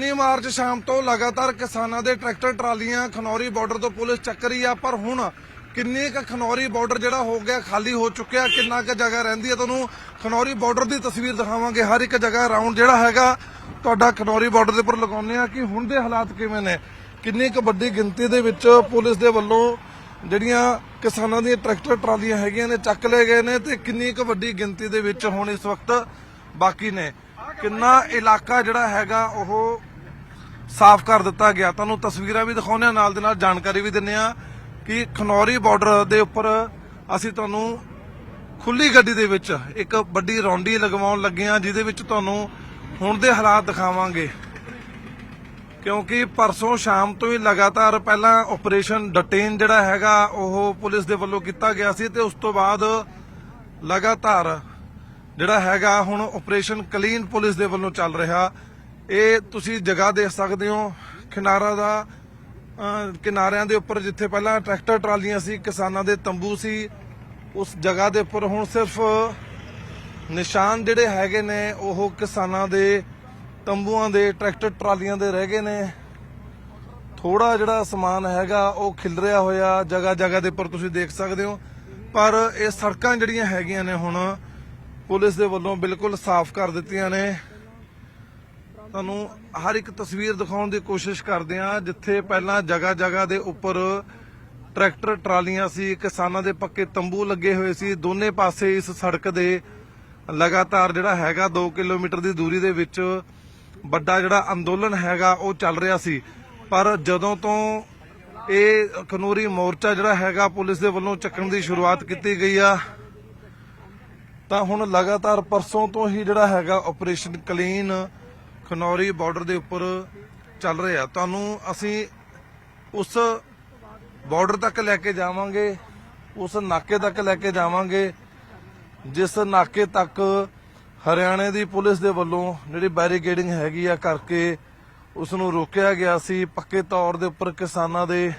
19 March ਸ਼ਾਮ ਤੋਂ ਲਗਾਤਾਰ ਕਿਸਾਨਾਂ ਦੇ ਟਰੈਕਟਰ, ਟਰਾਲੀਆਂ, ਖਨੌਰੀ ਬਾਰਡਰ ਤੋਂ ਪੁਲਿਸ ਚੱਕ ਰਹੀ ਆ, ਪਰ ਹੁਣ ਕਿੰਨੀ ਕੁ ਖਨੌਰੀ ਬਾਰਡਰ ਜਿਹੜਾ ਹੋ ਗਿਆ ਖਾਲੀ ਹੋ ਚੁੱਕਿਆ, ਕਿੰਨਾ ਕੁ ਜਗ੍ਹਾ ਰਹਿੰਦੀ ਹੈ ਤੁਹਾਨੂੰ ਖਨੌਰੀ ਬਾਰਡਰ ਦੀ ਤਸਵੀਰ ਦਿਖਾਵਾਂਗੇ। ਹਰ ਇੱਕ ਜਗ੍ਹਾ ਰਾਉਂਡ ਜਿਹੜਾ ਹੈਗਾ, ਤੁਹਾਡਾ ਖਨੌਰੀ ਬਾਰਡਰ ਦੇ ਉੱਪਰ ਲਗਾਉਂਦੇ ਆ ਕਿ ਹੁਣ ਦੇ ਹਾਲਾਤ ਕਿਵੇਂ ਨੇ। ਕਿੰਨੀ ਕੁ ਵੱਡੀ ਗਿਣਤੀ ਦੇ ਵਿੱਚ ਪੁਲਿਸ ਦੇ ਵੱਲੋਂ ਜਿਹੜੀਆਂ ਕਿਸਾਨਾਂ ਦੀਆਂ ਟਰੈਕਟਰ, ਟਰਾਲੀਆਂ ਹੈਗੀਆਂ ਨੇ, ਚੱਕ ਲਏ ਗਏ ਨੇ ਤੇ ਕਿੰਨੀ ਕੁ ਵੱਡੀ ਗਿਣਤੀ ਦੇ ਵਿੱਚ ਹੁਣ ਇਸ ਵਕਤ ਬਾਕੀ ਨੇ। ਕਿੰਨਾ ਇਲਾਕਾ ਜਿਹੜਾ ਹੈਗਾ, ਉਹ ਸਾਫ਼ ਕਰ ਦਿੱਤਾ ਗਿਆ। ਤੁਹਾਨੂੰ ਤਸਵੀਰਾਂ ਵੀ ਦਿਖਾਉਂਦੇ ਆ ਨਾਲ ਦੇ ਨਾਲ ਜਾਣਕਾਰੀ ਵੀ ਦਿੰਨੇ ਆ ਕਿ ਖਨੌਰੀ ਬਾਰਡਰ ਦੇ ਉੱਪਰ ਅਸੀਂ ਤੁਹਾਨੂੰ ਖੁੱਲੀ ਗੱਡੀ ਦੇ ਵਿੱਚ ਇੱਕ ਵੱਡੀ ਰੌਂਡੀ ਲਗਵਾਉਣ ਲੱਗੇ ਆ ਜਿਹਦੇ ਵਿੱਚ ਤੁਹਾਨੂੰ ਹੁਣ ਦੇ ਹਾਲਾਤ ਦਿਖਾਵਾਂਗੇ। ਕਿਉਂਕਿ ਪਰਸੋਂ ਸ਼ਾਮ ਤੋਂ ਹੀ ਲਗਾਤਾਰ ਪਹਿਲਾਂ ਆਪਰੇਸ਼ਨ ਡਟੇਨ ਜਿਹੜਾ ਹੈਗਾ, ਉਹ ਪੁਲਿਸ ਦੇ ਵੱਲੋਂ ਕੀਤਾ ਗਿਆ ਸੀ ਤੇ ਉਸ ਤੋਂ ਬਾਅਦ ਲਗਾਤਾਰ ਜਿਹੜਾ ਹੈਗਾ, ਹੁਣ ਆਪਰੇਸ਼ਨ ਕਲੀਨ ਪੁਲਿਸ ਦੇ ਵੱਲੋਂ ਚੱਲ ਰਿਹਾ। ਇਹ ਤੁਸੀਂ ਜਗ੍ਹਾ ਦੇਖ ਸਕਦੇ ਹੋ, ਕਿਨਾਰਾ ਦਾ ਕਿਨਾਰਿਆਂ ਦੇ ਉੱਪਰ ਜਿੱਥੇ ਪਹਿਲਾਂ ਟਰੈਕਟਰ ਟਰਾਲੀਆਂ ਸੀ, ਕਿਸਾਨਾਂ ਦੇ ਤੰਬੂ ਸੀ, ਉਸ ਜਗ੍ਹਾ ਦੇ ਉੱਪਰ ਹੁਣ ਸਿਰਫ ਨਿਸ਼ਾਨ ਜਿਹੜੇ ਹੈਗੇ ਨੇ, ਉਹ ਕਿਸਾਨਾਂ ਦੇ ਤੰਬੂਆਂ ਦੇ, ਟਰੈਕਟਰ ਟਰਾਲੀਆਂ ਦੇ ਰਹਿ ਗਏ ਨੇ। ਥੋੜਾ ਜਿਹੜਾ ਸਮਾਨ ਹੈਗਾ, ਉਹ ਖਿਲਰਿਆ ਹੋਇਆ, ਜਗ੍ਹਾ ਜਗ੍ਹਾ ਦੇ ਉੱਪਰ ਤੁਸੀਂ ਦੇਖ ਸਕਦੇ ਹੋ। ਪਰ ਇਹ ਸੜਕਾਂ ਜਿਹੜੀਆਂ ਹੈਗੀਆਂ ਨੇ ਹੁਣ, ਪੁਲਿਸ ਦੇ ਵੱਲੋਂ ਬਿਲਕੁਲ ਸਾਫ਼ ਕਰ ਦਿੱਤੀਆਂ ਨੇ। ਤੁਹਾਨੂੰ ਹਰ ਇੱਕ ਤਸਵੀਰ ਦਿਖਾਉਣ ਦੀ ਕੋਸ਼ਿਸ਼ ਕਰਦੇ ਆ ਜਿੱਥੇ ਪਹਿਲਾਂ ਜਗ੍ਹਾ ਜਗ੍ਹਾ ਦੇ ਉੱਪਰ ਟਰੈਕਟਰ, ਟਰਾਲੀਆਂ ਸੀ, ਕਿਸਾਨਾਂ ਦੇ ਪੱਕੇ ਤੰਬੂ ਲੱਗੇ ਹੋਏ ਸੀ। ਦੋਨੇ ਪਾਸੇ ਇਸ ਸੜਕ ਦੇ ਲਗਾਤਾਰ ਜਿਹੜਾ ਹੈਗਾ 2 ਕਿਲੋਮੀਟਰ ਦੀ ਦੂਰੀ ਦੇ ਵਿੱਚ ਵੱਡਾ ਜਿਹੜਾ ਅੰਦੋਲਨ ਹੈਗਾ, ਉਹ ਚੱਲ ਰਿਹਾ ਸੀ। ਪਰ ਜਦੋਂ ਤੋਂ ਇਹ ਖਨੂਰੀ ਮੋਰਚਾ ਜਿਹੜਾ ਹੈਗਾ ਪੁਲਿਸ ਦੇ ਵੱਲੋਂ ਚੱਕਣ ਦੀ ਸ਼ੁਰੂਆਤ ਕੀਤੀ ਗਈ ਆ, ਤਾਂ ਹੁਣ ਲਗਾਤਾਰ ਪਰਸੋਂ ਤੋਂ ਹੀ ਜਿਹੜਾ ਹੈਗਾ ਆਪਰੇਸ਼ਨ ਕਲੀਨ ਖਨੌਰੀ ਬਾਰਡਰ ਦੇ ਉੱਪਰ ਚੱਲ ਰਿਹਾ ਤੁਹਾਨੂੰ ਅਸੀਂ ਉਸ ਬਾਰਡਰ ਤੱਕ ਲੈ ਕੇ ਜਾਵਾਂਗੇ, ਉਸ ਨਾਕੇ ਤੱਕ ਲੈ ਕੇ ਜਾਵਾਂਗੇ, ਜਿਸ ਨਾਕੇ ਤੱਕ ਹਰਿਆਣੇ ਦੀ ਪੁਲਿਸ ਦੇ ਵੱਲੋਂ ਜਿਹੜੀ ਬੈਰੀਕੇਡਿੰਗ ਹੈਗੀ ਆ ਕਰਕੇ ਉਸ ਨੂੰ ਰੋਕਿਆ ਗਿਆ ਸੀ। ਪੱਕੇ ਤੌਰ ਦੇ ਉੱਪਰ ਕਿਸਾਨਾਂ ਦੇ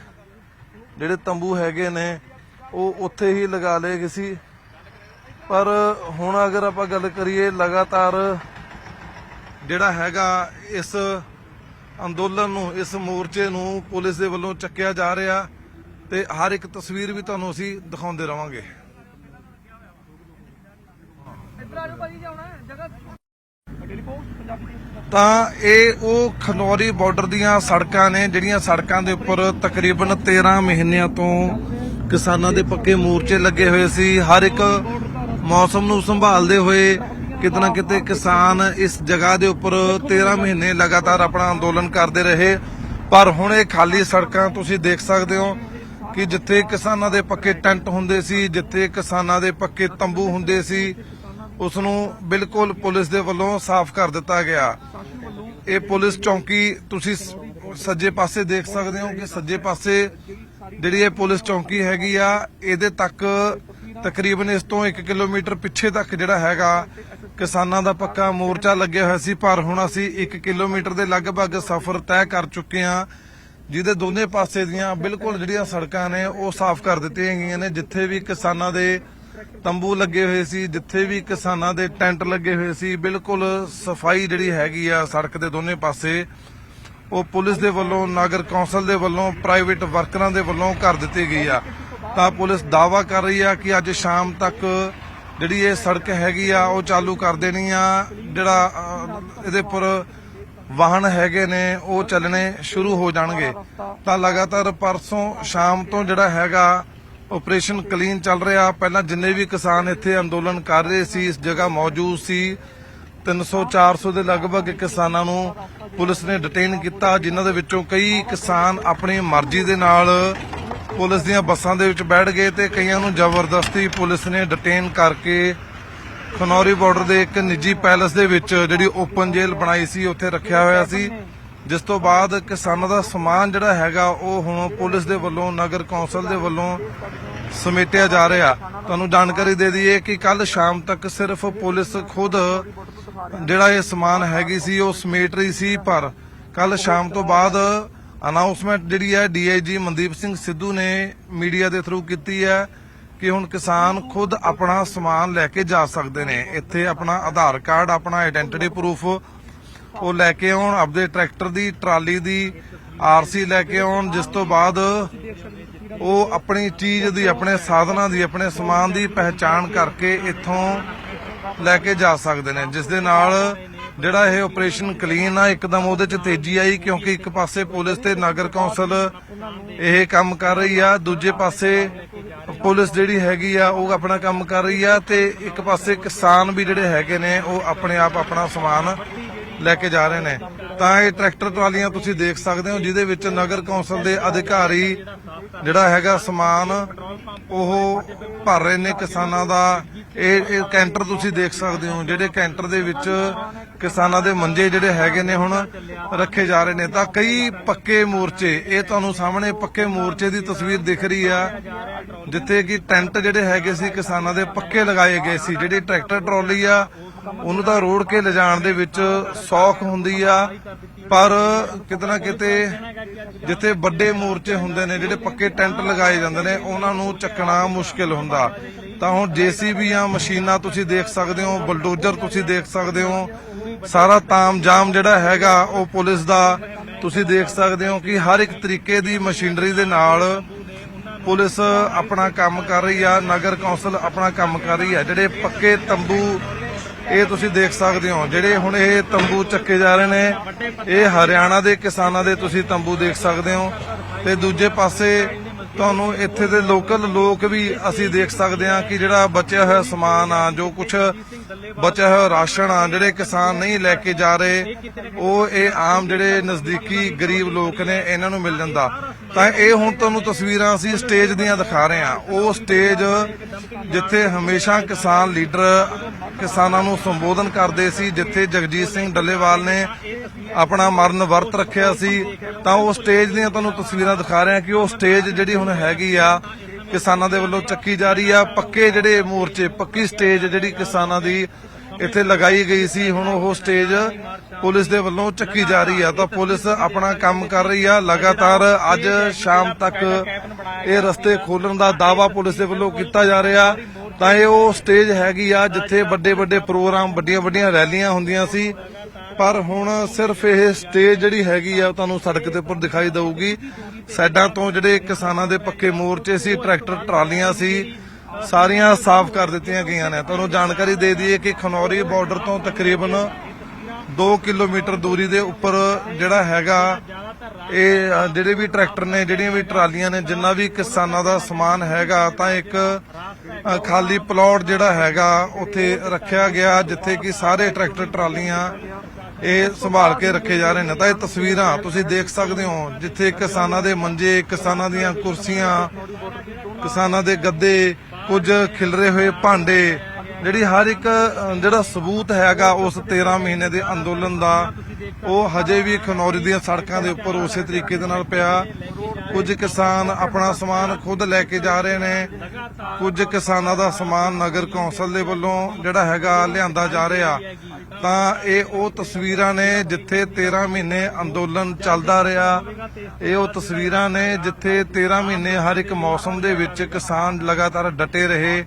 ਜਿਹੜੇ ਤੰਬੂ ਹੈਗੇ ਨੇ, ਉਹ ਉੱਥੇ ਹੀ ਲਗਾ ਲਏ ਗਏ ਸੀ। ਪਰ ਹੁਣ ਅਗਰ ਆਪਾਂ ਗੱਲ ਕਰੀਏ ਲਗਾਤਾਰ ਜਿਹੜਾ ਹੈਗਾ ਇਸ ਅੰਦੋਲਨ ਨੂੰ, ਇਸ ਮੋਰਚੇ ਨੂੰ ਪੁਲਿਸ ਦੇ ਵੱਲੋਂ ਚੱਕਿਆ ਜਾ ਰਿਹਾ ਤੇ ਹਰ ਇੱਕ ਤਸਵੀਰ ਵੀ ਤੁਹਾਨੂੰ ਅਸੀਂ ਦਿਖਾਉਂਦੇ ਰਵਾਂਗੇ। ਤਾਂ ਇਹ ਉਹ ਖਨੌਰੀ ਬਾਰਡਰ ਦੀਆਂ ਸੜਕਾਂ ਨੇ, ਜਿਹੜੀਆਂ ਸੜਕਾਂ ਦੇ ਉੱਪਰ ਤਕਰੀਬਨ 13 ਮਹੀਨਿਆਂ ਤੋਂ ਕਿਸਾਨਾਂ ਦੇ ਪੱਕੇ ਮੋਰਚੇ ਲੱਗੇ ਹੋਏ ਸੀ। ਹਰ ਇੱਕ ਮੌਸਮ ਨੂੰ ਸੰਭਾਲਦੇ ਹੋਏ ਕਿਤਨਾ ਕਿਤੇ ਕਿਸਾਨ ਇਸ ਜਗ੍ਹਾ ਦੇ ਉੱਪਰ 13 ਮਹੀਨੇ ਲਗਾਤਾਰ ਆਪਣਾ ਅੰਦੋਲਨ ਕਰਦੇ ਰਹੇ। ਪਰ ਹੁਣ ਇਹ ਖਾਲੀ ਸੜਕਾਂ ਤੁਸੀਂ ਦੇਖ ਸਕਦੇ ਹੋ ਕਿ ਜਿੱਥੇ ਕਿਸਾਨਾਂ ਦੇ ਪੱਕੇ ਟੈਂਟ ਹੁੰਦੇ ਸੀ, ਜਿੱਥੇ ਕਿਸਾਨਾਂ ਦੇ ਪੱਕੇ ਤੰਬੂ ਹੁੰਦੇ ਸੀ ਉਸ ਨੂੰ ਬਿਲਕੁਲ ਪੁਲਿਸ ਦੇ ਵੱਲੋਂ ਸਾਫ਼ ਕਰ ਦਿੱਤਾ ਗਿਆ। ਇਹ ਪੁਲਿਸ ਚੌਂਕੀ ਤੁਸੀਂ ਸੱਜੇ ਪਾਸੇ ਦੇਖ ਸਕਦੇ ਹੋ ਕਿ ਸੱਜੇ ਪਾਸੇ ਜਿਹੜੀ ਇਹ ਪੁਲਿਸ ਚੌਂਕੀ ਹੈਗੀ ਆ, ਇਹਦੇ ਤੱਕ ਤਕਰੀਬਨ ਇਸ ਤੋਂ 1 ਕਿਲੋਮੀਟਰ ਪਿੱਛੇ ਤੱਕ ਜਿਹੜਾ ਹੈਗਾ, ਕਿਸਾਨਾਂ ਦਾ ਪੱਕਾ ਮੋਰਚਾ ਲੱਗਿਆ ਹੋਇਆ ਸੀ, ਪਰ ਹੁਣ ਅਸੀਂ 1 ਕਿਲੋਮੀਟਰ ਦੇ ਲਗਭਗ ਸਫ਼ਰ ਤੈਅ ਕਰ ਚੁੱਕੇ ਹਾਂ। ਜਿਹਦੇ ਦੋਨੇ ਪਾਸੇ ਦੀਆਂ ਬਿਲਕੁਲ ਜਿਹੜੀਆਂ ਸੜਕਾਂ ਨੇ, ਉਹ ਸਾਫ਼ ਕਰ ਦਿੱਤੀਆਂ ਗਈਆਂ ਨੇ। ਜਿੱਥੇ ਵੀ ਕਿਸਾਨਾਂ ਦੇ ਤੰਬੂ ਲੱਗੇ ਹੋਏ ਸੀ, ਜਿੱਥੇ ਵੀ ਕਿਸਾਨਾਂ ਦੇ ਟੈਂਟ ਲੱਗੇ ਹੋਏ ਸੀ, ਬਿਲਕੁਲ ਸਫ਼ਾਈ ਜਿਹੜੀ ਹੈਗੀ ਆ ਸੜਕ ਦੇ ਦੋਨੇ ਪਾਸੇ, ਉਹ ਪੁਲਿਸ ਦੇ ਵੱਲੋਂ, ਨਗਰ ਕੌਂਸਲ ਦੇ ਵੱਲੋਂ, ਪ੍ਰਾਈਵੇਟ ਵਰਕਰਾਂ ਦੇ ਵੱਲੋਂ ਕਰ ਦਿੱਤੀ ਗਈ ਆ। ਤਾਂ ਪੁਲਿਸ ਦਾਵਾ ਕਰ ਰਹੀ ਆ ਕਿ ਅੱਜ ਸ਼ਾਮ ਤੱਕ ਜਿਹੜੀ ਇਹ ਸੜਕ ਹੈਗੀ ਆ, ਉਹ ਚਾਲੂ ਕਰ ਦੇਣੀ ਆ। ਜਿਹੜਾ ਇਹਦੇ ਉੱਪਰ ਵਾਹਨ ਹੈਗੇ ਨੇ, ਉਹ ਚੱਲਣੇ ਸ਼ੁਰੂ ਹੋ ਜਾਣਗੇ। ਤਾਂ ਲਗਾਤਾਰ ਪਰਸੋਂ ਸ਼ਾਮ ਤੋਂ ਜਿਹੜਾ ਹੈਗਾ ਆਪਰੇਸ਼ਨ ਕਲੀਨ ਚੱਲ ਰਿਹਾ। ਪਹਿਲਾਂ ਜਿੰਨੇ ਵੀ ਕਿਸਾਨ ਇੱਥੇ ਅੰਦੋਲਨ ਕਰ ਰਹੇ ਸੀ, ਇਸ ਜਗ੍ਹਾ ਮੌਜੂਦ ਸੀ। 300 400 ਦੇ ਲਗਭਗ ਕਿਸਾਨਾਂ ਨੂੰ ਪੁਲਿਸ ਨੇ ਡਿਟੇਨ ਕੀਤਾ, ਜਿਨ੍ਹਾਂ ਦੇ ਵਿੱਚੋਂ ਕਈ ਕਿਸਾਨ ਆਪਣੀ ਮਰਜ਼ੀ ਦੇ ਨਾਲ ਪੁਲਿਸ ਦੀਆਂ ਬੱਸਾਂ ਦੇ ਵਿੱਚ ਬੈਠ ਗਏ ਤੇ ਕਈਆਂ ਨੂੰ ਜ਼ਬਰਦਸਤੀ ਪੁਲਿਸ ਨੇ ਡਿਟੇਨ ਕਰਕੇ ਖਨੌਰੀ ਬਾਰਡਰ ਦੇ ਇੱਕ ਨਿੱਜੀ ਪੈਲੇਸ ਦੇ ਵਿੱਚ ਜਿਹੜੀ ਓਪਨ ਜੇਲ੍ਹ ਬਣਾਈ ਸੀ, ਉੱਥੇ ਰੱਖਿਆ ਹੋਇਆ ਸੀ। ਜਿਸ ਤੋਂ ਬਾਅਦ ਕਿਸਾਨਾਂ ਦਾ ਸਮਾਨ ਜਿਹੜਾ ਹੈਗਾ, ਉਹ ਹੁਣ ਪੁਲਿਸ ਦੇ ਵੱਲੋਂ, ਨਗਰ ਕੌਂਸਲ ਦੇ ਵੱਲੋਂ ਸਮੇਟਿਆ ਜਾ ਰਿਹਾ। ਤੁਹਾਨੂੰ ਜਾਣਕਾਰੀ ਦੇ ਦਈਏ ਕਿ ਕੱਲ ਸ਼ਾਮ ਤੱਕ ਸਿਰਫ ਪੁਲਿਸ ਖੁਦ ਜਿਹੜਾ ਇਹ ਸਮਾਨ ਹੈਗੀ ਸੀ, ਉਹ ਸਮੇਟ ਰਹੀ ਸੀ, ਪਰ ਕੱਲ ਸ਼ਾਮ ਤੋਂ ਬਾਅਦ ਅਨਾਉਂਸਮੈਂਟ ਜਿਹੜੀ ਹੈ ਡੀਆਈਜੀ ਮਨਦੀਪ ਸਿੰਘ ਸਿੱਧੂ ਨੇ ਮੀਡੀਆ ਦੇ ਥਰੂ ਕੀਤੀ ਹੈ ਕਿ ਹੁਣ ਕਿਸਾਨ ਖੁਦ ਆਪਣਾ ਸਮਾਨ ਲੈ ਕੇ ਜਾ ਸਕਦੇ ਨੇ। ਇੱਥੇ ਆਪਣਾ ਆਧਾਰ ਕਾਰਡ, ਆਪਣਾ ਆਇਡੈਂਟੀਟੀ ਪ੍ਰੂਫ ਉਹ ਲੈ ਕੇ ਆਉਣ, ਆਪਦੇ ਟਰੈਕਟਰ ਦੀ, ਟਰਾਲੀ ਦੀ ਆਰਸੀ ਲੈ ਕੇ ਆਉਣ, ਜਿਸ ਤੋਂ ਬਾਅਦ ਉਹ ਆਪਣੀ ਚੀਜ਼ ਦੀ, ਆਪਣੇ ਸਾਧਨਾਂ ਦੀ, ਆਪਣੇ ਸਮਾਨ ਦੀ ਪਹਿਚਾਣ ਕਰਕੇ ਇੱਥੋਂ ਲੈ ਕੇ ਜਾ ਸਕਦੇ ਨੇ, ਜਿਸ ਦੇ ਨਾਲ ਜਿਹੜਾ ਇਹ ਆਪਰੇਸ਼ਨ ਕਲੀਨ ਆ, ਇੱਕਦਮ ਉਹਦੇ ਚ ਤੇਜ਼ੀ ਆਈ ਕਿਉਂਕਿ ਇੱਕ ਪਾਸੇ ਪੁਲਿਸ ਤੇ ਨਗਰ ਕੌਂਸਲ ਇਹ ਕੰਮ ਕਰ ਰਹੀ ਆ, ਦੂਜੇ ਪਾਸੇ ਪੁਲਿਸ ਜਿਹੜੀ ਹੈਗੀ ਆ, ਉਹ ਆਪਣਾ ਕੰਮ ਕਰ ਰਹੀ ਆ ਤੇ ਇੱਕ ਪਾਸੇ ਕਿਸਾਨ ਵੀ ਜਿਹੜੇ ਹੈਗੇ ਨੇ, ਉਹ ਆਪਣੇ ਆਪ ਆਪਣਾ ਸਮਾਨ ਲੈ ਕੇ ਜਾ ਰਹੇ ਨੇ। ਤਾਂ ਇਹ ਟਰੈਕਟਰ ਟਰਾਲੀਆਂ ਤੁਸੀਂ ਦੇਖ ਸਕਦੇ ਹੋ, ਜਿਹਦੇ ਵਿੱਚ ਨਗਰ ਕੌਂਸਲ ਦੇ ਅਧਿਕਾਰੀ ਜਿਹੜਾ ਹੈਗਾ ਸਮਾਨ ਉਹ ਭਰ ਰਹੇ ਨੇ ਕਿਸਾਨਾਂ ਦਾ। ਇਹ ਇਹ ਕੈਂਟਰ ਤੁਸੀਂ ਦੇਖ ਸਕਦੇ ਹੋ, ਜਿਹੜੇ ਕੈਂਟਰ ਦੇ ਵਿੱਚ ਕਿਸਾਨਾਂ ਦੇ ਮੰਜੇ ਜਿਹੜੇ ਹੈਗੇ ਨੇ ਹੁਣ ਰੱਖੇ ਜਾ ਰਹੇ ਨੇ। ਤਾਂ ਕਈ ਪੱਕੇ ਮੋਰਚੇ, ਇਹ ਤੁਹਾਨੂੰ ਸਾਹਮਣੇ ਪੱਕੇ ਮੋਰਚੇ ਦੀ ਤਸਵੀਰ ਦਿਖ ਰਹੀ ਆ, ਜਿੱਥੇ ਕਿ ਟੈਂਟ ਜਿਹੜੇ ਹੈਗੇ ਸੀ ਕਿਸਾਨਾਂ ਦੇ ਪੱਕੇ ਲਗਾਏ ਗਏ ਸੀ। ਜਿਹੜੀ ਟਰੈਕਟਰ ਟਰਾਲੀ ਆ, ਉਹਨੂੰ ਤਾਂ ਰੋੜ ਕੇ ਲਿਜਾਣ ਦੇ ਵਿੱਚ ਸੌਖ ਹੁੰਦੀ ਆ। ਪਰ ਕਿਤੇ ਨਾ ਕਿਤੇ ਜਿੱਥੇ ਵੱਡੇ ਮੋਰਚੇ ਹੁੰਦੇ ਨੇ, ਜਿਹੜੇ ਪੱਕੇ ਟੈਂਟ ਲਗਾਏ ਜਾਂਦੇ ਨੇ, ਉਹਨਾਂ ਨੂੰ ਚੱਕਣਾ ਮੁਸ਼ਕਿਲ ਹੁੰਦਾ। ਤਾਂ ਹੁਣ ਜੀਸੀਬੀਆਂ ਮਸ਼ੀਨਾਂ ਤੁਸੀਂ ਦੇਖ ਸਕਦੇ ਹੋ, ਬਲਡੋਜ਼ਰ ਤੁਸੀਂ ਦੇਖ ਸਕਦੇ ਹੋ, ਸਾਰਾ ਤਾਮਜਾਮ ਜਿਹੜਾ ਹੈਗਾ, ਉਹ ਪੁਲਿਸ ਦਾ। ਤੁਸੀਂ ਦੇਖ ਸਕਦੇ ਹੋ ਕਿ ਹਰ ਇੱਕ ਤਰੀਕੇ ਦੀ ਮਸ਼ੀਨਰੀ ਦੇ ਨਾਲ ਪੁਲਿਸ ਆਪਣਾ ਕੰਮ ਕਰ ਰਹੀ ਆ, ਨਗਰ ਕੌਂਸਲ ਆਪਣਾ ਕੰਮ ਕਰ ਰਹੀ ਆ, ਜਿਹੜੇ ਪੱਕੇ ਤੰਬੂ ਇਹ ਤੁਸੀਂ ਦੇਖ ਸਕਦੇ ਹੋ, ਜਿਹੜੇ ਹੁਣ ਇਹ ਤੰਬੂ ਚੱਕੇ ਜਾ ਰਹੇ ਨੇ, ਇਹ ਹਰਿਆਣਾ ਦੇ ਕਿਸਾਨਾਂ ਦੇ ਤੁਸੀਂ ਤੰਬੂ ਦੇਖ ਸਕਦੇ ਹੋ। ਤੇ ਦੂਜੇ ਪਾਸੇ ਤੁਹਾਨੂੰ ਇੱਥੇ ਦੇ ਲੋਕਲ ਲੋਕ ਵੀ ਅਸੀਂ ਦੇਖ ਸਕਦੇ ਹਾਂ ਕਿ ਜਿਹੜਾ ਬਚਿਆ ਹੋਇਆ ਸਮਾਨ ਆ, ਜੋ ਕੁਝ ਬਚਿਆ ਹੋਇਆ ਰਾਸ਼ਨ ਆ, ਜਿਹੜੇ ਕਿਸਾਨ ਨਹੀਂ ਲੈ ਕੇ ਜਾ ਰਹੇ, ਉਹ ਇਹ ਆਮ ਜਿਹੜੇ ਨਜ਼ਦੀਕੀ ਗਰੀਬ ਲੋਕ ਨੇ, ਇਹਨਾਂ ਨੂੰ ਮਿਲ ਜਾਂਦਾ। ਤਾਂ ਇਹ ਹੁਣ ਤੁਹਾਨੂੰ ਤਸਵੀਰਾਂ ਅਸੀਂ ਸਟੇਜ ਦੀਆਂ ਦਿਖਾ ਰਹੇ ਹਾਂ। ਉਹ ਸਟੇਜ ਜਿੱਥੇ ਹਮੇਸ਼ਾ ਕਿਸਾਨ ਲੀਡਰ ਕਿਸਾਨਾਂ ਨੂੰ ਸੰਬੋਧਨ ਕਰਦੇ ਸੀ, ਜਿੱਥੇ ਜਗਜੀਤ ਸਿੰਘ ਡੱਲੇਵਾਲ ਨੇ ਆਪਣਾ ਮਰਨ ਵਰਤ ਰੱਖਿਆ ਸੀ। ਤਾਂ ਉਹ ਸਟੇਜ ਦੀਆਂ ਤੁਹਾਨੂੰ ਤਸਵੀਰਾਂ ਦਿਖਾ ਰਹੇ ਹਾਂ ਕਿ ਉਹ ਸਟੇਜ ਜਿਹੜੀ ਹੁਣ ਹੈਗੀ ਆ, ਕਿਸਾਨਾਂ ਦੇ ਵੱਲੋਂ ਚੱਕੀ ਜਾ ਰਹੀ ਆ। ਪੱਕੇ ਜਿਹੜੇ ਮੋਰਚੇ, ਪੱਕੀ ਸਟੇਜ ਜਿਹੜੀ ਕਿਸਾਨਾਂ ਦੀ ਇੱਥੇ ਲਗਾਈ ਗਈ ਸੀ, ਹੁਣ ਉਹ ਸਟੇਜ ਪੁਲਿਸ ਦੇ ਵੱਲੋਂ ਚੱਕੀ ਜਾ ਰਹੀ ਆ। ਤਾਂ ਪੁਲਿਸ ਆਪਣਾ ਕੰਮ ਕਰ ਰਹੀ ਆ। ਲਗਾਤਾਰ ਅੱਜ ਸ਼ਾਮ ਤੱਕ ਇਹ ਰਸਤੇ ਖੋਲਣ ਦਾ ਦਾਵਾ ਪੁਲਿਸ ਦੇ ਵੱਲੋਂ ਕੀਤਾ ਜਾ ਰਿਹਾ। ਤਾਂ ਇਹ ਉਹ ਸਟੇਜ ਹੈਗੀ ਆ, ਜਿੱਥੇ ਵੱਡੇ ਵੱਡੇ ਪ੍ਰੋਗਰਾਮ, ਵੱਡੀਆਂ ਵੱਡੀਆਂ ਰੈਲੀਆਂ ਹੁੰਦੀਆਂ ਸੀ। ਪਰ ਹੁਣ ਸਿਰਫ ਇਹ ਸਟੇਜ ਜਿਹੜੀ ਹੈਗੀ ਆ ਤੁਹਾਨੂੰ ਸੜਕ ਦੇ ਉੱਪਰ ਦਿਖਾਈ ਦਊਗੀ। ਸਾਈਡਾਂ ਤੋਂ ਜਿਹੜੇ ਕਿਸਾਨਾਂ ਦੇ ਪੱਕੇ ਮੋਰਚੇ ਸੀ, ਟਰੈਕਟਰ, ਟਰਾਲੀਆਂ ਸੀ ਸਾਰੀਆਂ ਸਾਫ਼ ਕਰ ਦਿੱਤੀਆਂ ਗਈਆਂ ਨੇ। ਤੁਹਾਨੂੰ ਜਾਣਕਾਰੀ ਦੇ ਦਈਏ ਕਿ ਖਨੌਰੀ ਬਾਰਡਰ ਤੋਂ ਤਕਰੀਬਨ 2 ਕਿਲੋਮੀਟਰ ਦੂਰੀ ਦੇ ਉੱਪਰ ਜਿਹੜਾ ਹੈਗਾ, ਇਹ ਜਿਹੜੇ ਵੀ ਟਰੈਕਟਰ ਨੇ, ਜਿਹੜੀਆਂ ਵੀ ਟਰਾਲੀਆਂ ਨੇ, ਜਿੰਨਾ ਵੀ ਕਿਸਾਨਾਂ ਦਾ ਸਮਾਨ ਹੈਗਾ, ਤਾਂ ਇੱਕ ਖਾਲੀ ਪਲਾਟ ਜਿਹੜਾ ਹੈਗਾ, ਉੱਥੇ ਰੱਖਿਆ ਗਿਆ, ਜਿੱਥੇ ਕਿ ਸਾਰੇ ਟਰੈਕਟਰ ਟਰਾਲੀਆਂ ਇਹ ਸੰਭਾਲ ਕੇ ਰੱਖੇ ਜਾ ਰਹੇ ਨੇ। ਤਾਂ ਇਹ ਤਸਵੀਰਾਂ ਤੁਸੀਂ ਦੇਖ ਸਕਦੇ ਹੋ, ਜਿੱਥੇ ਕਿਸਾਨਾਂ ਦੇ ਮੰਜੇ, ਕਿਸਾਨਾਂ ਦੀਆਂ ਕੁਰਸੀਆਂ, ਕਿਸਾਨਾਂ ਦੇ ਗੱਦੇ ਕੁਝ ਖਿਲਰੇ ਹੋਏ ਭਾਂਡੇ, ਜਿਹੜੀ ਹਰ ਇੱਕ ਜਿਹੜਾ ਸਬੂਤ ਹੈਗਾ ਉਸ 13 ਮਹੀਨੇ ਦੇ ਅੰਦੋਲਨ ਦਾ, ਉਹ ਹਜੇ ਵੀ ਖਨੌਰੀ ਦੀਆਂ ਸੜਕਾਂ ਦੇ ਉੱਪਰ ਉਸੇ ਤਰੀਕੇ ਦੇ ਨਾਲ ਪਿਆ। ਕੁਝ ਕਿਸਾਨ ਆਪਣਾ ਸਮਾਨ ਖੁਦ ਲੈ ਕੇ ਜਾ ਰਹੇ ਨੇ। ਕੁਝ ਕਿਸਾਨਾਂ ਦਾ ਸਮਾਨ ਨਗਰ ਕੌਂਸਲ ਦੇ ਵੱਲੋਂ ਜਿਹੜਾ ਹੈਗਾ ਲਿਆਂਦਾ ਜਾ ਰਿਹਾ। ਤਾਂ ਇਹ ਉਹ ਤਸਵੀਰਾਂ ਨੇ ਜਿੱਥੇ 13 ਮਹੀਨੇ ਅੰਦੋਲਨ ਚੱਲਦਾ ਰਿਹਾ। ਇਹ ਉਹ ਤਸਵੀਰਾਂ ਨੇ ਜਿੱਥੇ 13 ਮਹੀਨੇ ਹਰ ਇੱਕ ਮੌਸਮ ਦੇ ਵਿੱਚ ਕਿਸਾਨ ਲਗਾਤਾਰ ਡਟੇ ਰਹੇ।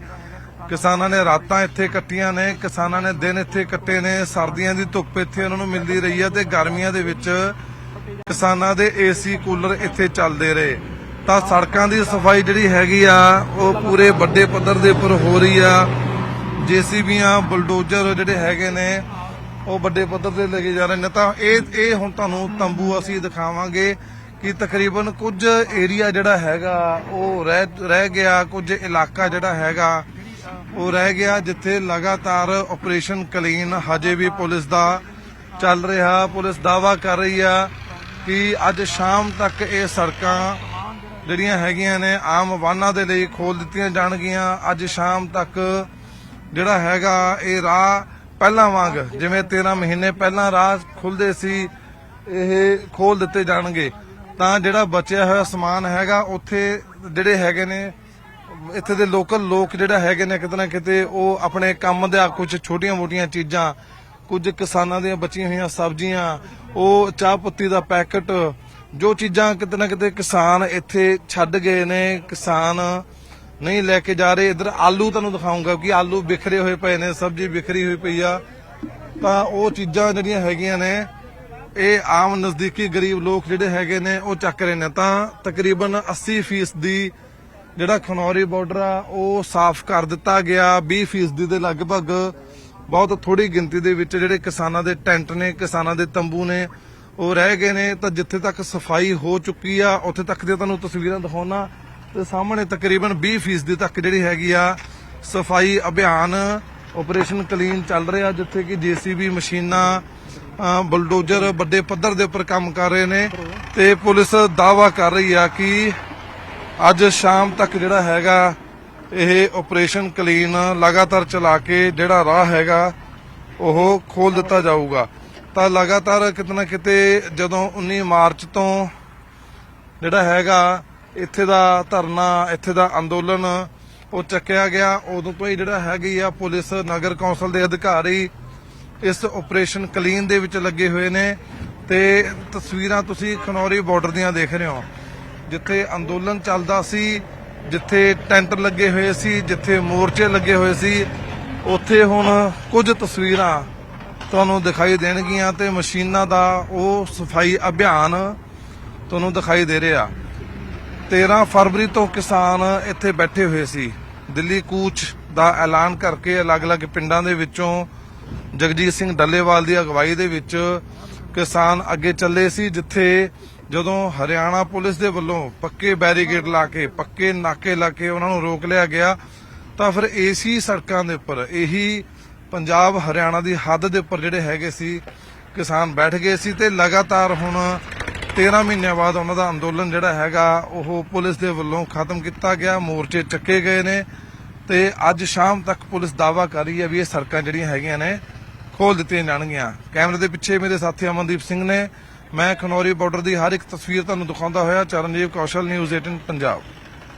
ਕਿਸਾਨਾਂ ਨੇ ਰਾਤਾਂ ਇੱਥੇ ਕੱਟੀਆਂ ਨੇ, ਕਿਸਾਨਾਂ ਨੇ ਦਿਨ ਇੱਥੇ ਕੱਟੇ ਨੇ, ਸਰਦੀਆਂ ਦੀ ਧੁੱਪ ਇੱਥੇ ਉਹਨਾਂ ਨੂੰ ਮਿਲਦੀ ਰਹੀ ਹੈ ਤੇ ਗਰਮੀਆਂ ਦੇ ਵਿੱਚ ਕਿਸਾਨਾਂ ਦੇ ਏਸੀ ਕੂਲਰ ਇੱਥੇ ਚੱਲਦੇ ਰਹੇ। ਤਾਂ ਸੜਕਾਂ ਦੀ ਸਫ਼ਾਈ ਜਿਹੜੀ ਹੈਗੀ ਆ, ਉਹ ਪੂਰੇ ਵੱਡੇ ਪੱਧਰ ਦੇ ਉੱਪਰ ਹੋ ਰਹੀ ਆ। ਜੀਸੀਬੀਆਂ, ਬੁਲਡੋਜ਼ਰ ਜਿਹੜੇ ਹੈਗੇ ਨੇ ਉਹ ਵੱਡੇ ਪੱਧਰ ਤੇ ਲੱਗੇ ਜਾ ਰਹੇ ਨੇ ਤਾਂ ਇਹ ਇਹ ਹੁਣ ਤੁਹਾਨੂੰ ਤੰਬੂ ਅਸੀਂ ਦਿਖਾਵਾਂਗੇ ਕਿ ਤਕਰੀਬਨ ਕੁਝ ਏਰੀਆ ਜਿਹੜਾ ਹੈਗਾ, ਉਹ ਰਹਿ ਰਹਿ ਗਿਆ, ਕੁਝ ਇਲਾਕਾ ਜਿਹੜਾ ਹੈਗਾ, ਉਹ ਰਹਿ ਗਿਆ ਜਿੱਥੇ ਲਗਾਤਾਰ ਆਪਰੇਸ਼ਨ ਕਲੀਨ ਹਜੇ ਵੀ ਪੁਲਿਸ ਦਾ ਚੱਲ ਰਿਹਾ। ਪੁਲਿਸ ਦਾਵਾ ਕਰ ਰਹੀ ਆ ਕਿ ਅੱਜ ਸ਼ਾਮ ਤੱਕ ਇਹ ਸੜਕਾਂ ਜਿਹੜੀਆਂ ਹੈਗੀਆਂ ਨੇ, ਆਮ ਵਾਹਨਾਂ ਦੇ ਲਈ ਖੋਲ ਦਿੱਤੀਆਂ ਜਾਣਗੀਆਂ। ਅੱਜ ਸ਼ਾਮ ਤੱਕ ਜਿਹੜਾ ਹੈਗਾ, ਇਹ ਰਾਹ ਪਹਿਲਾਂ ਵਾਂਗ, ਜਿਵੇਂ 13 ਮਹੀਨੇ ਪਹਿਲਾਂ ਰਾਹ ਖੁੱਲਦੇ ਸੀ, ਇਹ ਖੋਲ ਦਿੱਤੇ ਜਾਣਗੇ, ਤਾਂ ਜਿਹੜਾ ਬਚਿਆ ਹੋਇਆ ਸਮਾਨ ਹੈਗਾ, ਉੱਥੇ ਜਿਹੜੇ ਹੈਗੇ ਨੇ, ਇੱਥੇ ਦੇ ਲੋਕਲ ਲੋਕ ਜਿਹੜਾ ਹੈਗੇ ਨੇ, ਕਿਤੇ ਨਾ ਕਿਤੇ ਉਹ ਆਪਣੇ ਕੰਮ ਦੇ ਕੁਝ ਛੋਟੀਆਂ-ਮੋਟੀਆਂ ਚੀਜ਼ਾਂ, ਕੁਝ ਕਿਸਾਨਾਂ ਦੀਆਂ ਬਚੀਆਂ ਹੋਈਆਂ ਸਬਜ਼ੀਆਂ, ਉਹ ਚਾਹ ਪੱਤੀ ਦਾ ਪੈਕਟ, ਜੋ ਚੀਜ਼ਾਂ ਕਿਤੇ ਨਾ ਕਿਤੇ ਕਿਸਾਨ ਇੱਥੇ ਛੱਡ ਗਏ ਨੇ, ਕਿਸਾਨ ਨਹੀਂ ਲੈ ਕੇ ਜਾ ਰਹੇ। ਇਧਰ ਆਲੂ ਤੁਹਾਨੂੰ ਦਿਖਾਉਂਗਾ ਕਿ ਆਲੂ ਬਿਖਰੇ ਹੋਏ ਪਏ ਨੇ, ਸਬਜ਼ੀ ਬਿਖਰੀ ਹੋਈ ਪਈ ਆ। ਤਾਂ ਉਹ ਚੀਜ਼ਾਂ ਜਿਹੜੀਆਂ ਹੈਗੀਆਂ ਨੇ, ਇਹ ਆਮ ਨਜ਼ਦੀਕੀ ਗਰੀਬ ਲੋਕ ਜਿਹੜੇ ਹੈਗੇ ਨੇ, ਉਹ ਚੱਕ ਰਹੇ ਨੇ। ਤਾਂ ਤਕਰੀਬਨ 80% ਦੀ ਜਿਹੜਾ ਖਨੌਰੀ ਬਾਰਡਰ ਆ, ਉਹ ਸਾਫ਼ ਕਰ ਦਿੱਤਾ ਗਿਆ। 20% ਦੇ ਲਗਭਗ ਬਹੁਤ ਥੋੜੀ ਗਿਣਤੀ ਦੇ ਵਿੱਚ ਜਿਹੜੇ ਕਿਸਾਨਾਂ ਦੇ ਟੈਂਟ ਨੇ, ਕਿਸਾਨਾਂ ਦੇ ਤੰਬੂ ਨੇ, ਉਹ ਰਹਿ ਗਏ ਨੇ। ਤਾਂ ਜਿੱਥੇ ਤੱਕ ਸਫ਼ਾਈ ਹੋ ਚੁੱਕੀ ਆ, ਉੱਥੇ ਤੱਕ ਦੀਆਂ ਤੁਹਾਨੂੰ ਤਸਵੀਰਾਂ ਦਿਖਾਉਣਾ ਤੇ ਸਾਹਮਣੇ ਤਕਰੀਬਨ 20% ਤੱਕ ਜਿਹੜੀ ਹੈਗੀ ਆ ਸਫ਼ਾਈ ਅਭਿਆਨ ਆਪਰੇਸ਼ਨ ਕਲੀਨ ਚੱਲ ਰਿਹਾ ਜਿੱਥੇ ਕਿ ਜੀਸੀਬੀ ਮਸ਼ੀਨਾਂ ਅ, ਬੁਲਡੋਜ਼ਰ ਵੱਡੇ ਪੱਧਰ ਦੇ ਉੱਪਰ ਕੰਮ ਕਰ ਰਹੇ ਨੇ ਤੇ ਪੁਲਿਸ ਦਾਵਾ ਕਰ ਰਹੀ ਆ ਕਿ ਅੱਜ ਸ਼ਾਮ ਤੱਕ ਜਿਹੜਾ ਹੈਗਾ ਇਹ ਆਪਰੇਸ਼ਨ ਕਲੀਨ ਲਗਾਤਾਰ ਚਲਾ ਕੇ ਜਿਹੜਾ ਰਾਹ ਹੈਗਾ ਉਹ ਖੋਲ ਦਿੱਤਾ ਜਾਊਗਾ। ਤਾਂ ਲਗਾਤਾਰ ਕਿਤੇ ਨਾ ਕਿਤੇ ਜਦੋਂ 19 ਮਾਰਚ ਤੋਂ ਜਿਹੜਾ ਹੈਗਾ ਇੱਥੇ ਦਾ ਧਰਨਾ, ਇੱਥੇ ਦਾ ਅੰਦੋਲਨ, ਉਹ ਚੱਕਿਆ ਗਿਆ। ਉਦੋਂ ਤੋਂ ਹੀ ਜਿਹੜਾ ਹੈਗੀ ਆ ਪੁਲਿਸ, ਨਗਰ ਕੌਂਸਲ ਦੇ ਅਧਿਕਾਰੀ ਇਸ ਆਪਰੇਸ਼ਨ ਕਲੀਨ ਦੇ ਵਿੱਚ ਲੱਗੇ ਹੋਏ ਨੇ ਤੇ ਤਸਵੀਰਾਂ ਤੁਸੀਂ ਖਨੌਰੀ ਬਾਰਡਰ ਦੀਆਂ ਦੇਖ ਰਹੇ ਹੋ। ਜਿੱਥੇ ਅੰਦੋਲਨ ਚੱਲਦਾ ਸੀ, ਜਿੱਥੇ ਟੈਂਟ ਲੱਗੇ ਹੋਏ ਸੀ, ਜਿੱਥੇ ਮੋਰਚੇ ਲੱਗੇ ਹੋਏ ਸੀ, ਉੱਥੇ ਹੁਣ ਕੁਝ ਤਸਵੀਰਾਂ ਤੁਹਾਨੂੰ ਦਿਖਾਈ ਦੇਣਗੀਆਂ ਤੇ ਮਸ਼ੀਨਾਂ ਦਾ ਉਹ ਸਫ਼ਾਈ ਅਭਿਆਨ ਤੁਹਾਨੂੰ ਦਿਖਾਈ ਦੇ ਰਿਹਾ। 13 ਫਰਵਰੀ ਤੋਂ ਕਿਸਾਨ ਇੱਥੇ ਬੈਠੇ ਹੋਏ ਸੀ। ਦਿੱਲੀ ਕੂਚ ਦਾ ਐਲਾਨ ਕਰਕੇ ਅਲੱਗ-ਅਲੱਗ ਪਿੰਡਾਂ ਦੇ ਵਿੱਚੋਂ ਜਗਜੀਤ ਸਿੰਘ ਡੱਲੇਵਾਲ ਦੀ ਅਗਵਾਈ ਦੇ ਵਿੱਚ ਕਿਸਾਨ ਅੱਗੇ ਚੱਲੇ ਸੀ, ਜਿੱਥੇ ਜਦੋਂ ਹਰਿਆਣਾ ਪੁਲਿਸ ਦੇ ਵੱਲੋਂ ਪੱਕੇ ਬੈਰੀਕੇਡ ਲਾ ਕੇ, ਪੱਕੇ ਨਾਕੇ ਲਾ ਕੇ ਉਹਨਾਂ ਨੂੰ ਰੋਕ ਲਿਆ ਗਿਆ, ਤਾਂ ਫਿਰ ਏਸੀ ਸੜਕਾਂ ਦੇ ਉੱਪਰ, ਇਹੀ ਪੰਜਾਬ ਹਰਿਆਣਾ ਦੀ ਹੱਦ ਦੇ ਉੱਪਰ ਜਿਹੜੇ ਹੈਗੇ ਸੀ, ਕਿਸਾਨ ਬੈਠ ਗਏ ਸੀ ਤੇ ਲਗਾਤਾਰ ਹੁਣ 13 ਮਹੀਨਿਆਂ ਬਾਅਦ ਉਹਨਾਂ ਦਾ ਅੰਦੋਲਨ ਜਿਹੜਾ ਹੈਗਾ, ਉਹ ਪੁਲਿਸ ਦੇ ਵੱਲੋਂ ਖਤਮ ਕੀਤਾ ਗਿਆ, ਮੋਰਚੇ ਚੱਕੇ ਗਏ ਨੇ ਤੇ ਅੱਜ ਸ਼ਾਮ ਤੱਕ ਪੁਲਿਸ ਦਾਵਾ ਕਰ ਰਹੀ ਹੈ ਵੀ ਇਹ ਸੜਕਾਂ ਜਿਹੜੀਆਂ ਹੈਗੀਆਂ ਨੇ ਖੋਲ ਦਿੱਤੀਆਂ ਜਾਣਗੀਆਂ। ਕੈਮਰੇ ਦੇ ਪਿੱਛੇ ਮੇਰੇ ਸਾਥੀ ਅਮਨਦੀਪ ਸਿੰਘ ਨੇ। ਮੈਂ ਖਨੌਰੀ ਬਾਰਡਰ ਦੀ ਹਰ ਇੱਕ ਤਸਵੀਰ ਤੁਹਾਨੂੰ ਦਿਖਾਉਂਦਾ ਹੋਇਆ, ਚਰਨਜੀਤ ਕੌਸ਼ਲ ਨਿਊਜ਼ 18 ਪੰਜਾਬ।